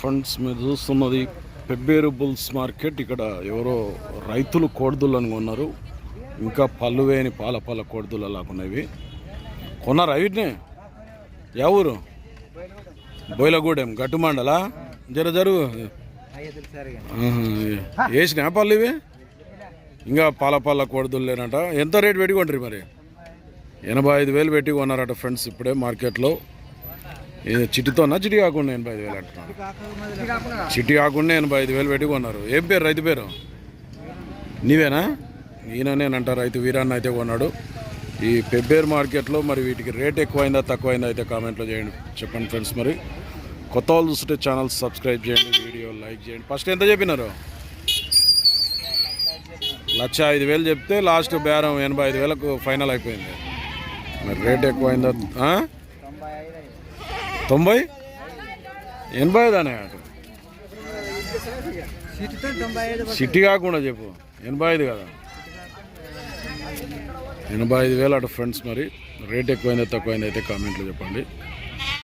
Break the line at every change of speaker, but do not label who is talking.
Friends మీరు చూస్తున్నది Pebbair bulls market. ఇక్కడ ఎవరో రైతులు కోడిదులను కొన్నారు. ఇంకా పళ్ళు వేయని పాల పాల కోడిదులు అలాగున్నవి కొన్నారా వీటిని? యా ఊరు? బోయిలగూడెం గట్టుమండలా? జర జరుగు వేసినా పళ్ళు ఇవి? ఇంకా పాల పాల కోడిదులు లేనట ఎంత రేటు పెట్టుకుంటారు మరి? ఎనభై ఐదు వేలు పెట్టి కొన్నారట ఫ్రెండ్స్ ఇప్పుడే మార్కెట్లో. ఇది చిటితోనా చిటి కాకుండా ఎనభై ఐదు వేలు అంటున్నాను చిట్టి కాకుండా ఎనభై ఐదు వేలు పెట్టి కొన్నారు. ఏం పేరు? రైతు పేరు? నీవేనా? ఈయననేనంట రైతు వీరాన్న అయితే కొన్నాడు. ఈ పెబ్బేర్ మార్కెట్లో మరి వీటికి రేట్ ఎక్కువైందా తక్కువైందా అయితే కామెంట్లో చేయండి. చెప్పండి ఫ్రెండ్స్ మరి. కొత్త వాళ్ళు చూస్తుంటే ఛానల్ సబ్స్క్రైబ్ చేయండి వీడియో లైక్ చేయండి. ఫస్ట్ ఎంత చెప్పినారు? లక్ష ఐదు వేలు చెప్తే లాస్ట్ బేరం ఎనభై ఐదు వేలకు ఫైనల్ అయిపోయింది. మరి రేట్ ఎక్కువైందా? ఆ? తొంభై? ఎనభై ఐదానే అటు. సిటీ కాకుండా చెప్పు. ఎనభై ఐదు కదా. ఎనభై ఐదు వేలు అటు ఫ్రెండ్స్ మరి. రేట్ ఎక్కువైందో తక్కువైందో అయితే కామెంట్లో చెప్పండి.